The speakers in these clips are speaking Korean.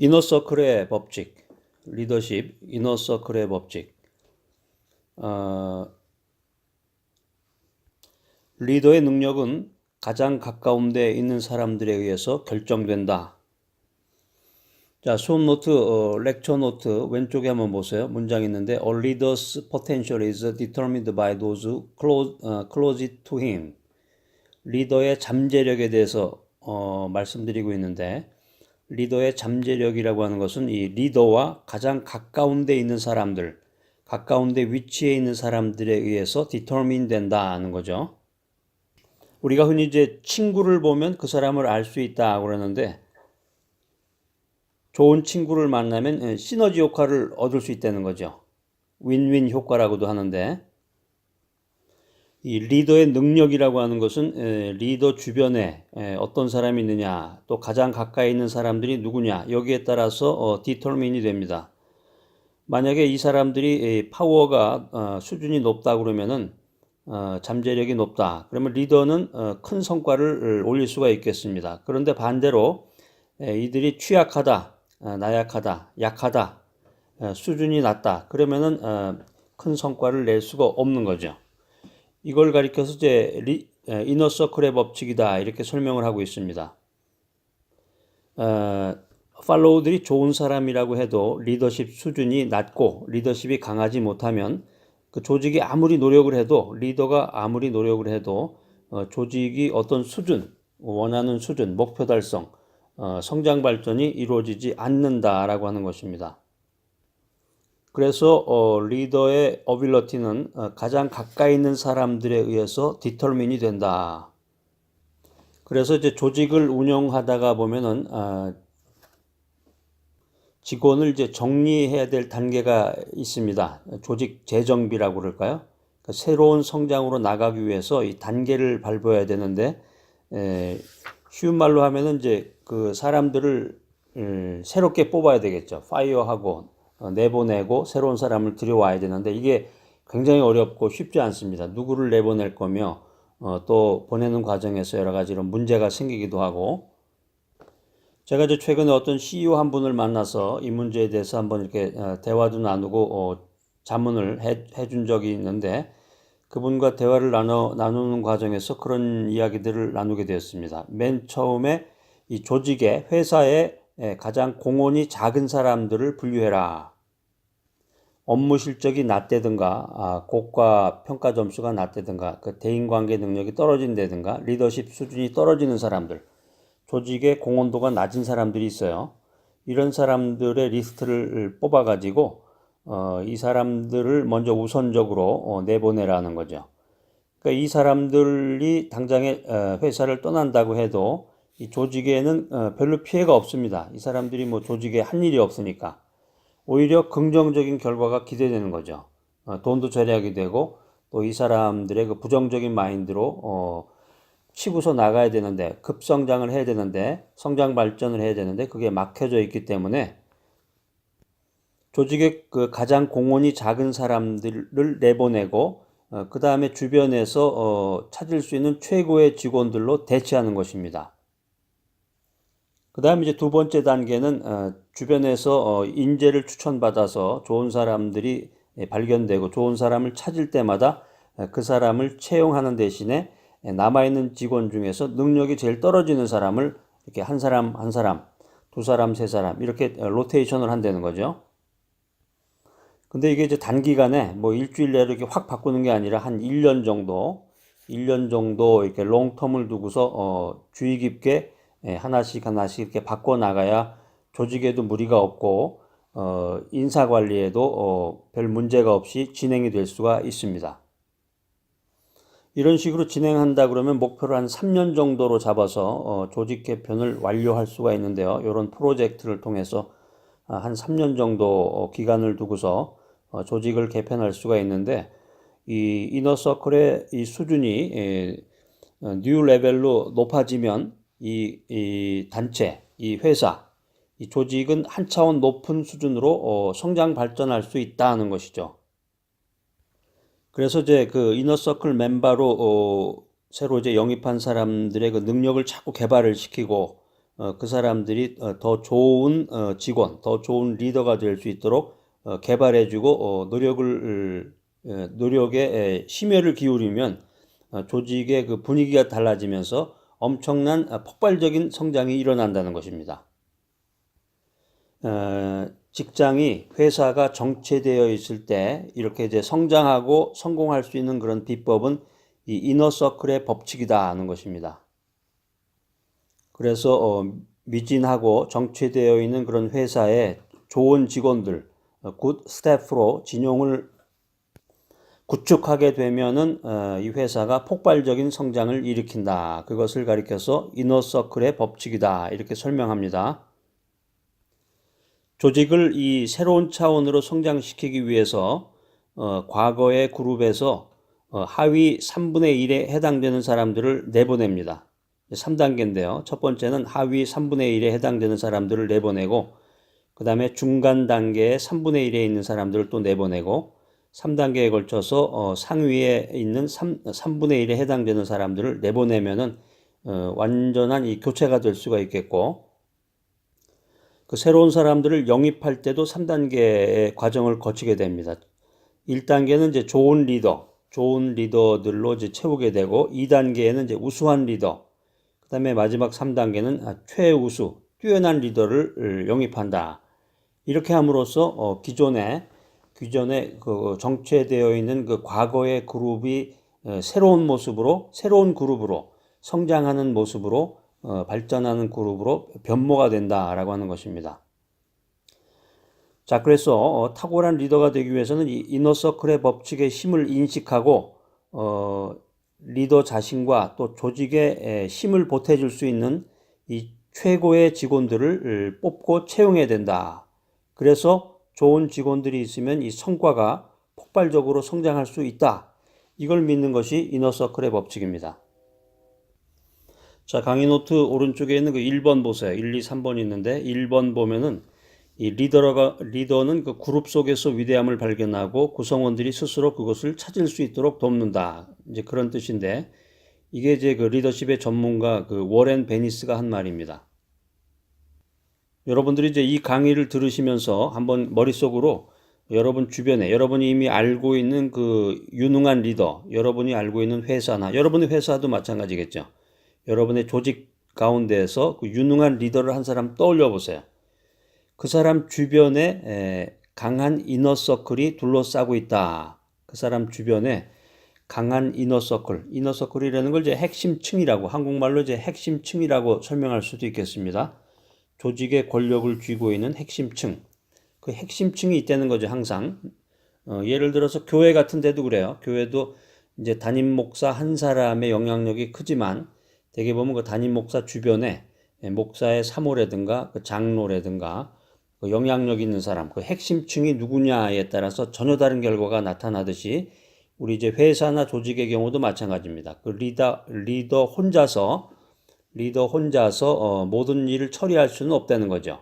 이너서클의 법칙, 리더십, 이너서클의 법칙. 어, 리더의 능력은 가장 가까운 데 있는 사람들에 의해서 결정된다. 자, 수업 노트, 어, 렉처 노트 왼쪽에 한번 보세요. 문장 있는데 A leader's potential is determined by those close, 어, closest to him. 리더의 잠재력에 대해서 어, 말씀드리고 있는데 리더의 잠재력이라고 하는 것은 이 리더와 가장 가까운 데 있는 사람들, 가까운 데 위치해 있는 사람들에 의해서 디터민 된다는 거죠. 우리가 흔히 이제 친구를 보면 그 사람을 알 수 있다 그러는데 좋은 친구를 만나면 시너지 효과를 얻을 수 있다는 거죠. 윈윈 효과라고도 하는데 이 리더의 능력이라고 하는 것은 리더 주변에 어떤 사람이 있느냐, 또 가장 가까이 있는 사람들이 누구냐, 여기에 따라서 디터민이 됩니다. 만약에 이 사람들이 파워가 어, 수준이 높다 그러면은 어, 잠재력이 높다. 그러면 리더는 어, 큰 성과를 올릴 수가 있겠습니다. 그런데 반대로 이들이 취약하다, 나약하다, 약하다, 수준이 낮다. 그러면은 큰 성과를 낼 수가 없는 거죠. 이걸 가리켜서 이제 리, 이너 서클의 법칙이다 이렇게 설명을 하고 있습니다. 어, 팔로우들이 좋은 사람이라고 해도 리더십 수준이 낮고 리더십이 강하지 못하면 그 조직이 아무리 노력을 해도 리더가 아무리 노력을 해도 어, 조직이 어떤 수준 원하는 수준 목표 달성 어, 성장 발전이 이루어지지 않는다라고 하는 것입니다. 그래서 어, 리더의 어빌러티는 어, 가장 가까이 있는 사람들에 의해서 디터민이 된다. 그래서 이제 조직을 운영하다가 보면은 어, 직원을 이제 정리해야 될 단계가 있습니다. 조직 재정비라고 그럴까요? 그러니까 새로운 성장으로 나가기 위해서 이 단계를 밟아야 되는데 에, 쉬운 말로 하면은 이제 그 사람들을 음, 새롭게 뽑아야 되겠죠. 파이어하고 어, 내보내고 새로운 사람을 들여와야 되는데 이게 굉장히 어렵고 쉽지 않습니다. 누구를 내보낼 거며 어, 또 보내는 과정에서 여러 가지 이런 문제가 생기기도 하고 제가 이제 최근에 어떤 CEO 한 분을 만나서 이 문제에 대해서 한번 이렇게 어, 대화도 나누고 어, 자문을 해, 해준 적이 있는데 그분과 대화를 나눠, 나누는 과정에서 그런 이야기들을 나누게 되었습니다. 맨 처음에 이 조직의 회사의 가장 공헌이 작은 사람들을 분류해라. 업무 실적이 낮다든가 아, 고가 평가 점수가 낮다든가 그 대인관계 능력이 떨어진다든가 리더십 수준이 떨어지는 사람들 조직의 공헌도가 낮은 사람들이 있어요. 이런 사람들의 리스트를 뽑아가지고 어, 이 사람들을 먼저 우선적으로 어, 내보내라는 거죠. 그러니까 이 사람들이 당장에 어, 회사를 떠난다고 해도 이 조직에는 어, 별로 피해가 없습니다. 이 사람들이 뭐 조직에 한 일이 없으니까. 오히려 긍정적인 결과가 기대되는 거죠. 어, 돈도 절약이 되고 또 이 사람들의 그 부정적인 마인드로 어, 치고서 나가야 되는데 급성장을 해야 되는데 성장 발전을 해야 되는데 그게 막혀져 있기 때문에 조직의 그 가장 공헌이 작은 사람들을 내보내고 어, 그 다음에 주변에서 어, 찾을 수 있는 최고의 직원들로 대체하는 것입니다. 그 다음에 이제 두 번째 단계는 어, 주변에서 어, 인재를 추천받아서 좋은 사람들이 발견되고 좋은 사람을 찾을 때마다 어, 그 사람을 채용하는 대신에 남아있는 직원 중에서 능력이 제일 떨어지는 사람을 이렇게 한 사람 한 사람 두 사람 세 사람 이렇게 로테이션을 한다는 거죠. 근데 이게 이제 단기간에 뭐 일주일 내로 이렇게 확 바꾸는 게 아니라 한 1년 정도 1년 정도 이렇게 롱텀을 두고서 어, 주의 깊게 예, 하나씩 하나씩 이렇게 바꿔 나가야 조직에도 무리가 없고 어, 인사 관리에도 어, 별 문제가 없이 진행이 될 수가 있습니다. 이런 식으로 진행한다 그러면 목표를 한 3년 정도로 잡아서 어, 조직 개편을 완료할 수가 있는데요. 이런 프로젝트를 통해서 아, 한 3년 정도 어, 기간을 두고서 어, 조직을 개편할 수가 있는데 이 이너서클의 이 수준이 예, 어, 뉴 레벨로 높아지면 이, 이 단체, 이 회사, 이 조직은 한 차원 높은 수준으로 어, 성장 발전할 수 있다는 것이죠. 그래서 이제 그 이너서클 멤버로 어, 새로 이제 영입한 사람들의 그 능력을 자꾸 개발을 시키고 어, 그 사람들이 어, 더 좋은 어, 직원, 더 좋은 리더가 될 수 있도록 어, 개발해주고 어, 노력을 어, 노력에 에, 심혈을 기울이면 어, 조직의 그 분위기가 달라지면서 엄청난 아, 폭발적인 성장이 일어난다는 것입니다. 어, 직장이 회사가 정체되어 있을 때 이렇게 이제 성장하고 성공할 수 있는 그런 비법은 이 이너서클의 법칙이다 하는 것입니다. 그래서 어, 미진하고 정체되어 있는 그런 회사에 좋은 직원들, 어, 굿 스태프로 진용을 구축하게 되면은 어, 이 회사가 폭발적인 성장을 일으킨다. 그것을 가리켜서 이너서클의 법칙이다. 이렇게 설명합니다. 조직을 이 새로운 차원으로 성장시키기 위해서 어, 과거의 그룹에서 어, 하위 3분의 1에 해당되는 사람들을 내보냅니다. 3단계인데요. 첫 번째는 하위 3분의 1에 해당되는 사람들을 내보내고 그 다음에 중간 단계의 3분의 1에 있는 사람들을 또 내보내고 3단계에 걸쳐서 어, 상위에 있는 3, 3분의 1에 해당되는 사람들을 내보내면은 어, 완전한 이 교체가 될 수가 있겠고 그 새로운 사람들을 영입할 때도 3단계의 과정을 거치게 됩니다. 1단계는 이제 좋은 리더, 좋은 리더들로 이제 채우게 되고 2단계에는 이제 우수한 리더, 그 다음에 마지막 3단계는 아, 최우수, 뛰어난 리더를 영입한다. 이렇게 함으로써 어, 기존에 기존에 그 정체되어 있는 그 과거의 그룹이 어, 새로운 모습으로 새로운 그룹으로 성장하는 모습으로 어, 발전하는 그룹으로 변모가 된다라고 하는 것입니다. 자, 그래서 어, 탁월한 리더가 되기 위해서는 이 이너서클의 법칙의 힘을 인식하고 어, 리더 자신과 또 조직에 에, 힘을 보태줄 수 있는 이 최고의 직원들을 뽑고 채용해야 된다. 그래서 좋은 직원들이 있으면 이 성과가 폭발적으로 성장할 수 있다. 이걸 믿는 것이 이너서클의 법칙입니다. 자, 강의 노트 오른쪽에 있는 그 1번 보세요. 1, 2, 3번 있는데 1번 보면은 이 리더가 리더는 그 그룹 속에서 위대함을 발견하고 구성원들이 스스로 그것을 찾을 수 있도록 돕는다. 이제 그런 뜻인데 이게 이제 그 리더십의 전문가 그 워렌 베니스가 한 말입니다. 여러분들이 이제 이 강의를 들으시면서 한번 머릿속으로 여러분 주변에 여러분이 이미 알고 있는 그 유능한 리더, 여러분이 알고 있는 회사나 여러분의 회사도 마찬가지겠죠. 여러분의 조직 가운데에서 그 유능한 리더를 한 사람 떠올려 보세요. 그 사람 주변에 강한 이너 서클이 둘러싸고 있다. 그 사람 주변에 강한 이너 서클, 이너 서클이라는 걸 이제 핵심층이라고 한국말로 이제 핵심층이라고 설명할 수도 있겠습니다. 조직의 권력을 쥐고 있는 핵심층. 그 핵심층이 있다는 거죠, 항상. 어, 예를 들어서 교회 같은 데도 그래요. 교회도 이제 담임 목사 한 사람의 영향력이 크지만 대개 보면 그 담임 목사 주변에 목사의 사모라든가 그 장로라든가 그 영향력 있는 사람, 그 핵심층이 누구냐에 따라서 전혀 다른 결과가 나타나듯이 우리 이제 회사나 조직의 경우도 마찬가지입니다. 그 리더 리더 혼자서 리더 혼자서 어, 모든 일을 처리할 수는 없다는 거죠.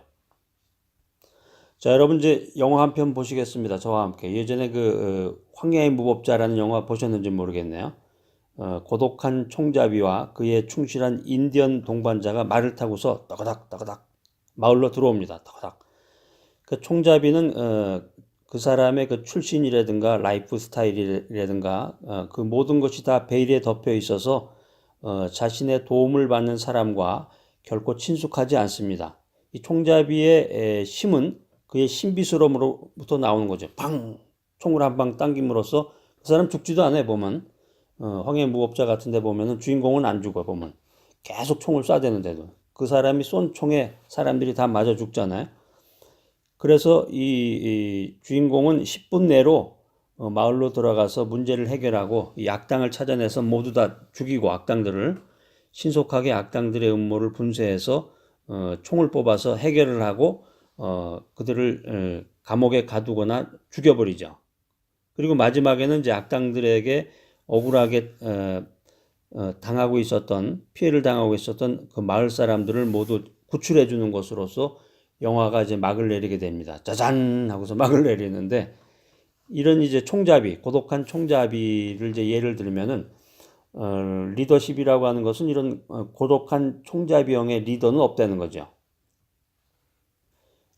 자, 여러분 이제 영화 한 편 보시겠습니다. 저와 함께. 예전에 그 어, 황야의 무법자라는 영화 보셨는지 모르겠네요. 어, 고독한 총잡이와 그의 충실한 인디언 동반자가 말을 타고서 따가닥 따가닥 마을로 들어옵니다. 따가닥. 그 총잡이는 어, 그 사람의 그 출신이라든가 라이프 스타일이라든가 어, 그 모든 것이 다 베일에 덮여 있어서 어, 자신의 도움을 받는 사람과 결코 친숙하지 않습니다. 이 총잡이의 에, 힘은 그의 신비스러움으로부터 나오는 거죠. 팡! 총을 한 방 당김으로써 그 사람 죽지도 않아요, 보면. 어, 황해 무법자 같은 데 보면은 주인공은 안 죽어, 보면. 계속 총을 쏴대는데도. 그 사람이 쏜 총에 사람들이 다 맞아 죽잖아요. 그래서 이, 이 주인공은 10분 내로 어, 마을로 들어가서 문제를 해결하고 이 악당을 찾아내서 모두 다 죽이고 악당들을 신속하게 악당들의 음모를 분쇄해서 어, 총을 뽑아서 해결을 하고 어, 그들을 어, 감옥에 가두거나 죽여버리죠. 그리고 마지막에는 이제 악당들에게 억울하게 어, 어, 당하고 있었던 피해를 당하고 있었던 그 마을 사람들을 모두 구출해 주는 것으로서 영화가 이제 막을 내리게 됩니다. 짜잔 하고서 막을 내리는데 이런 이제 총잡이 고독한 총잡이를 이제 예를 들면은 어, 리더십이라고 하는 것은 이런 어, 고독한 총자비형의 리더는 없다는 거죠.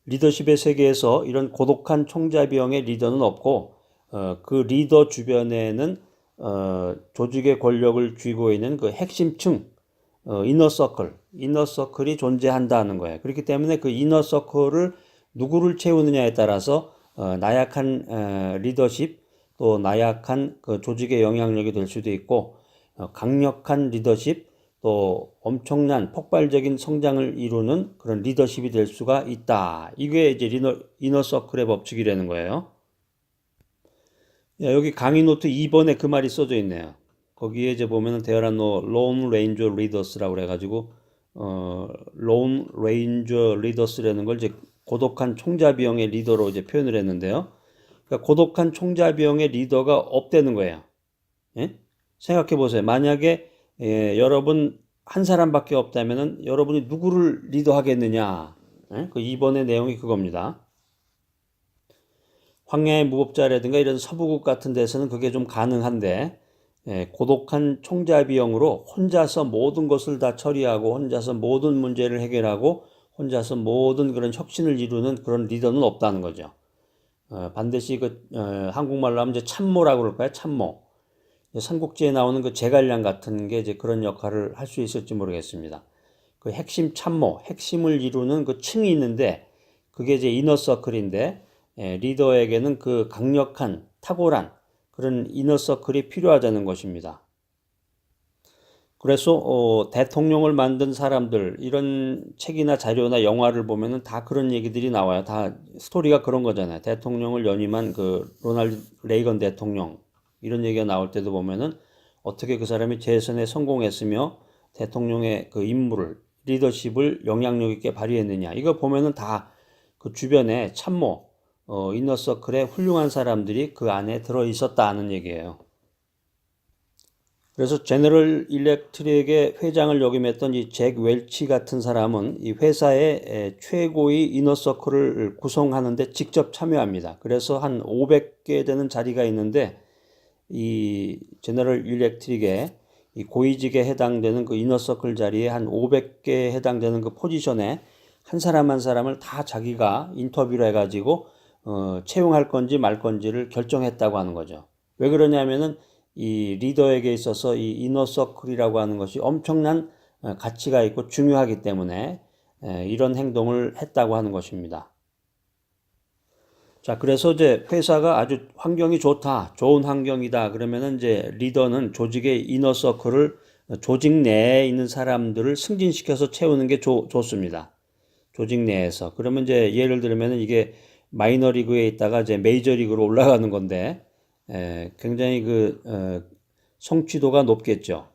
리더십의 세계에서 이런 고독한 총자비형의 리더는 없고 어, 그 리더 주변에는 어, 조직의 권력을 쥐고 있는 그 핵심층 어, 이너 서클, 이너 서클이 존재한다는 거예요. 그렇기 때문에 그 이너 서클을 누구를 채우느냐에 따라서 어, 나약한 어, 리더십 또 나약한 그 조직의 영향력이 될 수도 있고 어, 강력한 리더십 또 엄청난 폭발적인 성장을 이루는 그런 리더십이 될 수가 있다. 이게 이제 리너, 이너 서클의 법칙이라는 거예요. 야, 여기 강의 노트 2번에 그 말이 써져 있네요. 거기에 이제 보면은 대열한 노론 레인저 리더스라고 그래가지고 어 론 레인저 리더스라는 걸 이제 고독한 총자비형의 리더로 이제 표현을 했는데요. 그러니까 고독한 총자비형의 리더가 없다는 거예요. 예? 생각해 보세요. 만약에 예, 여러분 한 사람밖에 없다면은 여러분이 누구를 리더하겠느냐? 예? 그 2번의 내용이 그겁니다. 황야의 무법자라든가 이런 서부국 같은 데서는 그게 좀 가능한데 예, 고독한 총자비형으로 혼자서 모든 것을 다 처리하고 혼자서 모든 문제를 해결하고 혼자서 모든 그런 혁신을 이루는 그런 리더는 없다는 거죠. 어, 반드시 그 어, 한국말로 하면 이제 참모라고 그럴까요? 참모. 삼국지에 나오는 그 제갈량 같은 게 이제 그런 역할을 할 수 있을지 모르겠습니다. 그 핵심 참모, 핵심을 이루는 그 층이 있는데 그게 이제 이너 서클인데 예, 리더에게는 그 강력한 탁월한 그런 이너 서클이 필요하다는 것입니다. 그래서 어, 대통령을 만든 사람들 이런 책이나 자료나 영화를 보면은 다 그런 얘기들이 나와요. 다 스토리가 그런 거잖아요. 대통령을 연임한 그 로널드 레이건 대통령 이런 얘기가 나올 때도 보면은 어떻게 그 사람이 재선에 성공했으며 대통령의 그 임무를 리더십을 영향력 있게 발휘했느냐 이거 보면은 다 그 주변에 참모 어, 이너서클에 훌륭한 사람들이 그 안에 들어 있었다는 얘기예요. 그래서 제너럴 일렉트릭의 회장을 역임했던 이 잭 웰치 같은 사람은 이 회사의 최고의 이너서클을 구성하는데 직접 참여합니다. 그래서 한 500개 되는 자리가 있는데 이 제너럴 일렉트릭의 이 고위직에 해당되는 그 이너서클 자리에 한 500개에 해당되는 그 포지션에 한 사람 한 사람을 다 자기가 인터뷰를 해가지고 어, 채용할 건지 말 건지를 결정했다고 하는 거죠. 왜 그러냐면은 이 리더에게 있어서 이 이너 서클이라고 하는 것이 엄청난 어, 가치가 있고 중요하기 때문에 이런 행동을 했다고 하는 것입니다. 자, 그래서 이제 회사가 아주 환경이 좋다, 좋은 환경이다. 그러면은 이제 리더는 조직의 이너 서클을 조직 내에 있는 사람들을 승진시켜서 채우는 게 좋, 좋습니다. 조직 내에서. 그러면 이제 예를 들면은 이게 마이너리그에 있다가 이제 메이저리그로 올라가는 건데 에, 굉장히 그 어, 성취도가 높겠죠.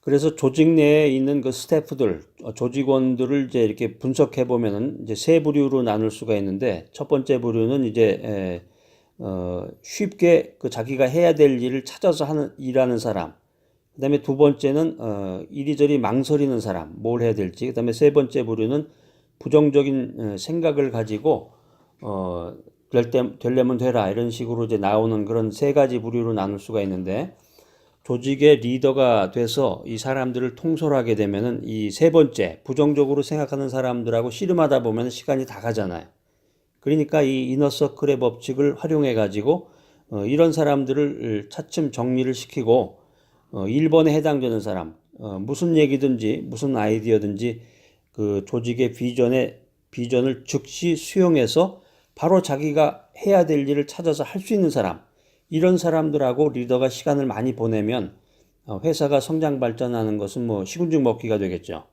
그래서 조직 내에 있는 그 스태프들, 어, 조직원들을 이제 이렇게 분석해 보면은 이제 세 부류로 나눌 수가 있는데 첫 번째 부류는 이제 에, 어, 쉽게 그 자기가 해야 될 일을 찾아서 하는 일하는 사람. 그다음에 두 번째는 어, 이리저리 망설이는 사람, 뭘 해야 될지. 그다음에 세 번째 부류는 부정적인 어, 생각을 가지고 어, 될 때, 되려면 되라 이런 식으로 이제 나오는 그런 세 가지 부류로 나눌 수가 있는데 조직의 리더가 돼서 이 사람들을 통솔하게 되면은 이 세 번째 부정적으로 생각하는 사람들하고 씨름하다 보면 시간이 다 가잖아요. 그러니까 이 이너서클의 법칙을 활용해 가지고 어, 이런 사람들을 차츰 정리를 시키고 어, 1번에 해당되는 사람 어, 무슨 얘기든지 무슨 아이디어든지 그 조직의 비전에 비전을 즉시 수용해서 바로 자기가 해야 될 일을 찾아서 할 수 있는 사람, 이런 사람들하고 리더가 시간을 많이 보내면 어, 회사가 성장 발전하는 것은 뭐 시군죽 먹기가 되겠죠.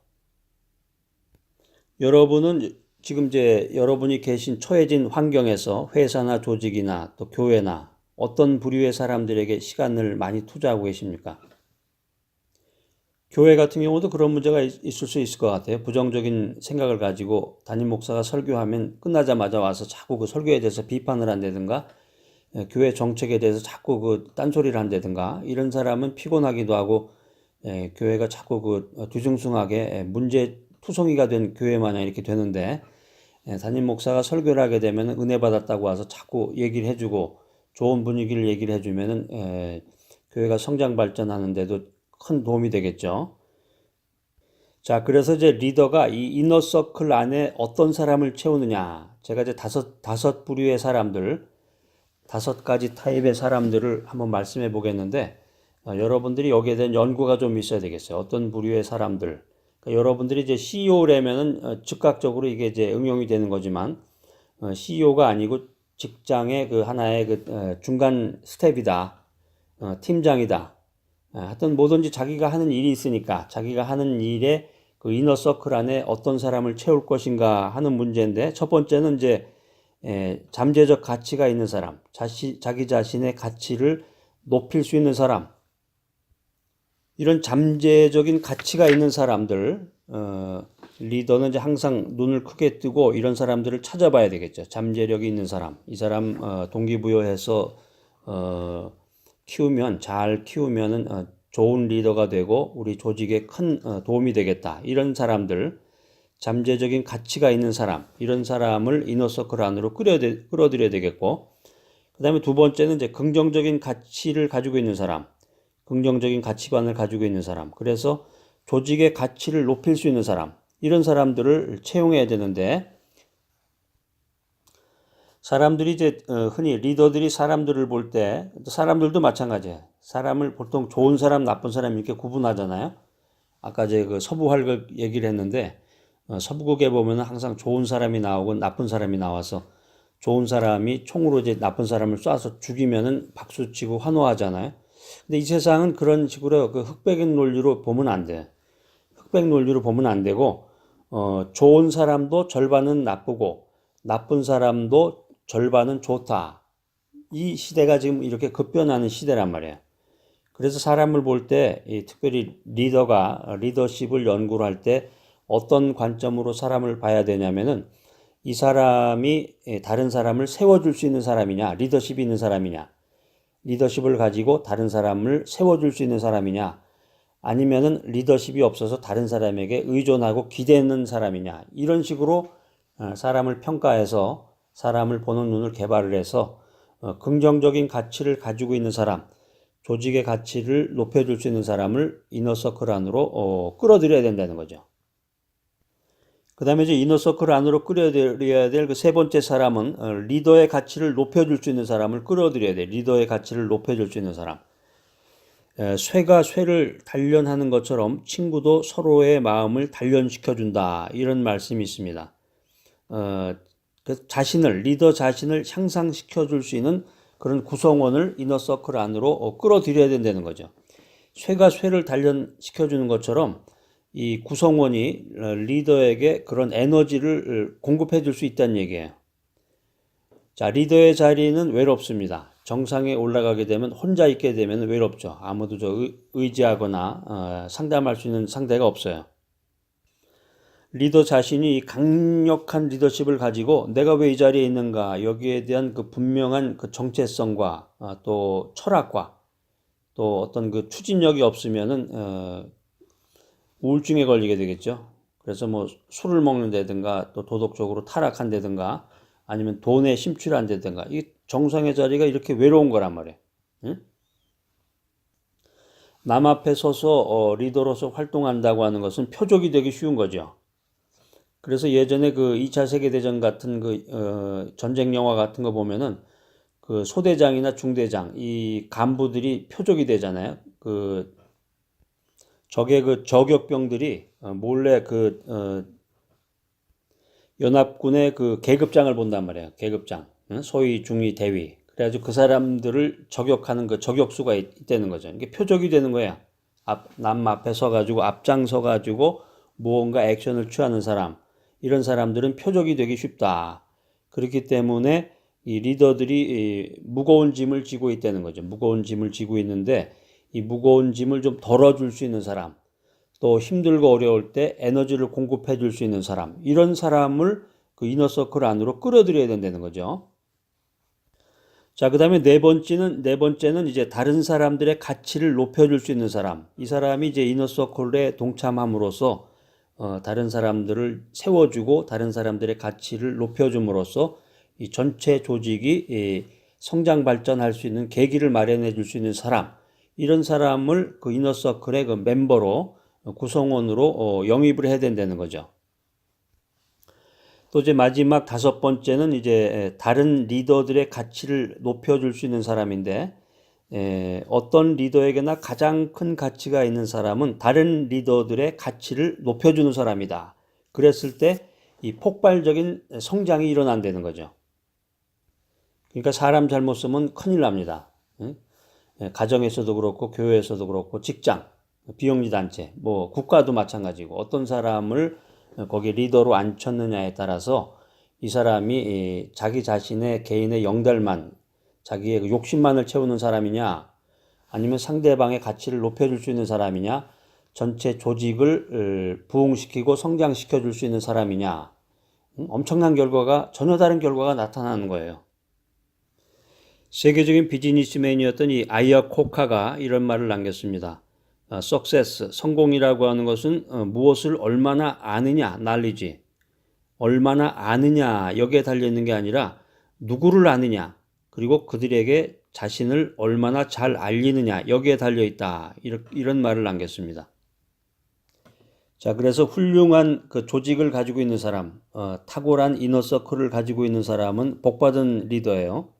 여러분은 지금 이제 여러분이 계신 처해진 환경에서 회사나 조직이나 또 교회나 어떤 부류의 사람들에게 시간을 많이 투자하고 계십니까? 교회 같은 경우도 그런 문제가 있을 수 있을 것 같아요. 부정적인 생각을 가지고 담임 목사가 설교하면 끝나자마자 와서 자꾸 그 설교에 대해서 비판을 한다든가 예, 교회 정책에 대해서 자꾸 그 딴소리를 한다든가 이런 사람은 피곤하기도 하고 예, 교회가 자꾸 그 뒤숭숭하게 예, 문제 투성이가 된 교회 마냥 이렇게 되는데 담임 목사가 설교를 하게 되면 은혜 받았다고 와서 자꾸 얘기를 해주고 좋은 분위기를 얘기를 해주면은 교회가 성장 발전하는데도 큰 도움이 되겠죠. 자, 그래서 이제 리더가 이 이너 서클 안에 어떤 사람을 채우느냐. 제가 이제 다섯, 다섯 부류의 사람들, 다섯 가지 타입의 사람들을 한번 말씀해 보겠는데, 어, 여러분들이 여기에 대한 연구가 좀 있어야 되겠어요. 어떤 부류의 사람들. 그러니까 여러분들이 이제 CEO라면은 어, 즉각적으로 이게 이제 응용이 되는 거지만, 어, CEO가 아니고 직장의 그 하나의 그 어, 중간 스텝이다. 어, 팀장이다. 아, 하여튼 뭐든지 자기가 하는 일이 있으니까 자기가 하는 일에 그 이너 서클 안에 어떤 사람을 채울 것인가 하는 문제인데 첫 번째는 이제 에, 잠재적 가치가 있는 사람, 자시, 자기 자신의 가치를 높일 수 있는 사람, 이런 잠재적인 가치가 있는 사람들, 어, 리더는 이제 항상 눈을 크게 뜨고 이런 사람들을 찾아봐야 되겠죠. 잠재력이 있는 사람, 이 사람 어, 동기부여해서 어, 키우면 잘 키우면은 어, 좋은 리더가 되고 우리 조직에 큰 어, 도움이 되겠다. 이런 사람들, 잠재적인 가치가 있는 사람, 이런 사람을 이너서클 안으로 끌어 끌어들여야 되겠고, 그 다음에 두 번째는 이제 긍정적인 가치를 가지고 있는 사람, 긍정적인 가치관을 가지고 있는 사람, 그래서 조직의 가치를 높일 수 있는 사람, 이런 사람들을 채용해야 되는데, 사람들이 이제 어, 흔히 리더들이 사람들을 볼 때 사람들도 마찬가지예요. 사람을 보통 좋은 사람, 나쁜 사람 이렇게 구분하잖아요. 아까 제그 서부 활극 얘기를 했는데 어, 서부극에 보면은 항상 좋은 사람이 나오고 나쁜 사람이 나와서 좋은 사람이 총으로 이제 나쁜 사람을 쏴서 죽이면은 박수 치고 환호하잖아요. 근데 이 세상은 그런 식으로 그 흑백인 논리로 보면 안 돼. 흑백 논리로 보면 안 되고 어, 좋은 사람도 절반은 나쁘고 나쁜 사람도 절반은 좋다. 이 시대가 지금 이렇게 급변하는 시대란 말이에요. 그래서 사람을 볼 때, 특별히 리더가 리더십을 연구를 할 때 어떤 관점으로 사람을 봐야 되냐면은 이 사람이 다른 사람을 세워줄 수 있는 사람이냐, 리더십이 있는 사람이냐, 리더십을 가지고 다른 사람을 세워줄 수 있는 사람이냐, 아니면은 리더십이 없어서 다른 사람에게 의존하고 기대는 사람이냐, 이런 식으로 어, 사람을 평가해서 사람을 보는 눈을 개발을 해서 어, 긍정적인 가치를 가지고 있는 사람, 조직의 가치를 높여줄 수 있는 사람을 이너서클 안으로 어, 끌어들여야 된다는 거죠. 그 다음에 이제 이너서클 안으로 끌어들여야 될 그 세 번째 사람은 어, 리더의 가치를 높여줄 수 있는 사람을 끌어들여야 돼. 리더의 가치를 높여줄 수 있는 사람. 에, 쇠가 쇠를 단련하는 것처럼 친구도 서로의 마음을 단련시켜준다. 이런 말씀이 있습니다. 어, 그 자신을 리더 자신을 향상시켜 줄 수 있는 그런 구성원을 이너서클 안으로 어, 끌어들여야 된다는 거죠. 쇠가 쇠를 단련시켜 주는 것처럼 이 구성원이 어, 리더에게 그런 에너지를 어, 공급해 줄 수 있다는 얘기예요. 자, 리더의 자리는 외롭습니다. 정상에 올라가게 되면 혼자 있게 되면 외롭죠. 아무도 저 의지하거나 어, 상담할 수 있는 상대가 없어요. 리더 자신이 강력한 리더십을 가지고 내가 왜 이 자리에 있는가 여기에 대한 그 분명한 그 정체성과 어, 또 철학과 또 어떤 그 추진력이 없으면은 어, 우울증에 걸리게 되겠죠. 그래서 뭐 술을 먹는다든가 또 도덕적으로 타락한다든가 아니면 돈에 심취한다든가 이 정상의 자리가 이렇게 외로운 거란 말이에요. 응? 남 앞에 서서 어, 리더로서 활동한다고 하는 것은 표적이 되기 쉬운 거죠. 그래서 예전에 그 2차 세계대전 같은 그, 어, 전쟁 영화 같은 거 보면은 그 소대장이나 중대장, 이 간부들이 표적이 되잖아요. 그 적의 그 저격병들이 어, 몰래 그, 어, 연합군의 그 계급장을 본단 말이에요. 계급장. 소위, 중위, 대위. 그래가지고 그 사람들을 저격하는 그 저격수가 있, 다는 거죠. 이게 표적이 되는 거야. 앞, 남 앞에 서가지고 앞장 서가지고 무언가 액션을 취하는 사람. 이런 사람들은 표적이 되기 쉽다. 그렇기 때문에 이 리더들이 무거운 짐을 지고 있다는 거죠. 무거운 짐을 지고 있는데 이 무거운 짐을 좀 덜어줄 수 있는 사람, 또 힘들고 어려울 때 에너지를 공급해 줄 수 있는 사람, 이런 사람을 그 이너서클 안으로 끌어들여야 된다는 거죠. 자, 그 다음에 네 번째는, 네 번째는 이제 다른 사람들의 가치를 높여줄 수 있는 사람. 이 사람이 이제 이너서클에 동참함으로써 어, 다른 사람들을 세워주고 다른 사람들의 가치를 높여줌으로써 이 전체 조직이 이 성장 발전할 수 있는 계기를 마련해 줄 수 있는 사람 이런 사람을 그 이너서클의 그 멤버로 구성원으로 어, 영입을 해야 된다는 거죠. 또 이제 마지막 다섯 번째는 이제 다른 리더들의 가치를 높여줄 수 있는 사람인데 에, 어떤 리더에게나 가장 큰 가치가 있는 사람은 다른 리더들의 가치를 높여주는 사람이다. 그랬을 때 이 폭발적인 성장이 일어난다는 거죠. 그러니까 사람 잘못 쓰면 큰일 납니다. 응? 예, 가정에서도 그렇고 교회에서도 그렇고 직장, 비영리 단체, 뭐 국가도 마찬가지고 어떤 사람을 거기 리더로 앉혔느냐에 따라서 이 사람이 자기 자신의 개인의 영달만 자기의 그 욕심만을 채우는 사람이냐 아니면 상대방의 가치를 높여줄 수 있는 사람이냐 전체 조직을 부흥시키고 성장시켜 줄 수 있는 사람이냐 엄청난 결과가 전혀 다른 결과가 나타나는 거예요. 세계적인 비즈니스맨이었던 이 아이아 코카가 이런 말을 남겼습니다. 어, success, 성공이라고 하는 것은 어, 무엇을 얼마나 아느냐, 날리지. 얼마나 아느냐, 여기에 달려있는 게 아니라 누구를 아느냐, 그리고 그들에게 자신을 얼마나 잘 알리느냐, 여기에 달려 있다. 이런, 이런 말을 남겼습니다. 자, 그래서 훌륭한 그 조직을 가지고 있는 사람, 어, 탁월한 이너서클을 가지고 있는 사람은 복받은 리더예요.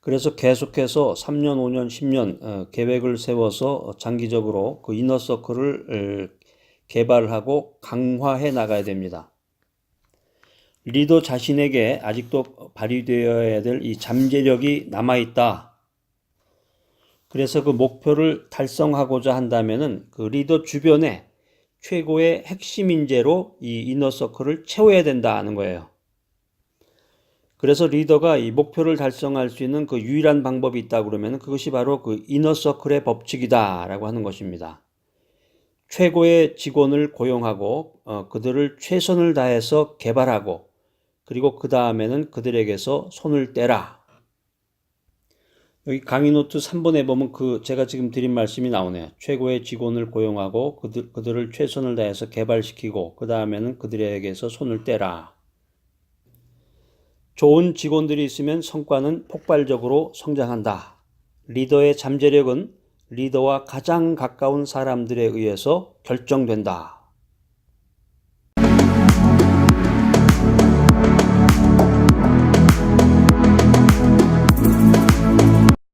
그래서 계속해서 3년, 5년, 10년 어, 계획을 세워서 장기적으로 그 이너서클을 어, 개발하고 강화해 나가야 됩니다. 리더 자신에게 아직도 발휘되어야 될 이 잠재력이 남아있다. 그래서 그 목표를 달성하고자 한다면은 그 리더 주변에 최고의 핵심 인재로 이 이너서클을 채워야 된다는 거예요. 그래서 리더가 이 목표를 달성할 수 있는 그 유일한 방법이 있다 그러면 그것이 바로 그 이너서클의 법칙이다라고 하는 것입니다. 최고의 직원을 고용하고 어, 그들을 최선을 다해서 개발하고 그리고 그 다음에는 그들에게서 손을 떼라. 여기 강의 노트 3번에 보면 그 제가 지금 드린 말씀이 나오네요. 최고의 직원을 고용하고 그들, 그들을 최선을 다해서 개발시키고 그 다음에는 그들에게서 손을 떼라. 좋은 직원들이 있으면 성과는 폭발적으로 성장한다. 리더의 잠재력은 리더와 가장 가까운 사람들에 의해서 결정된다.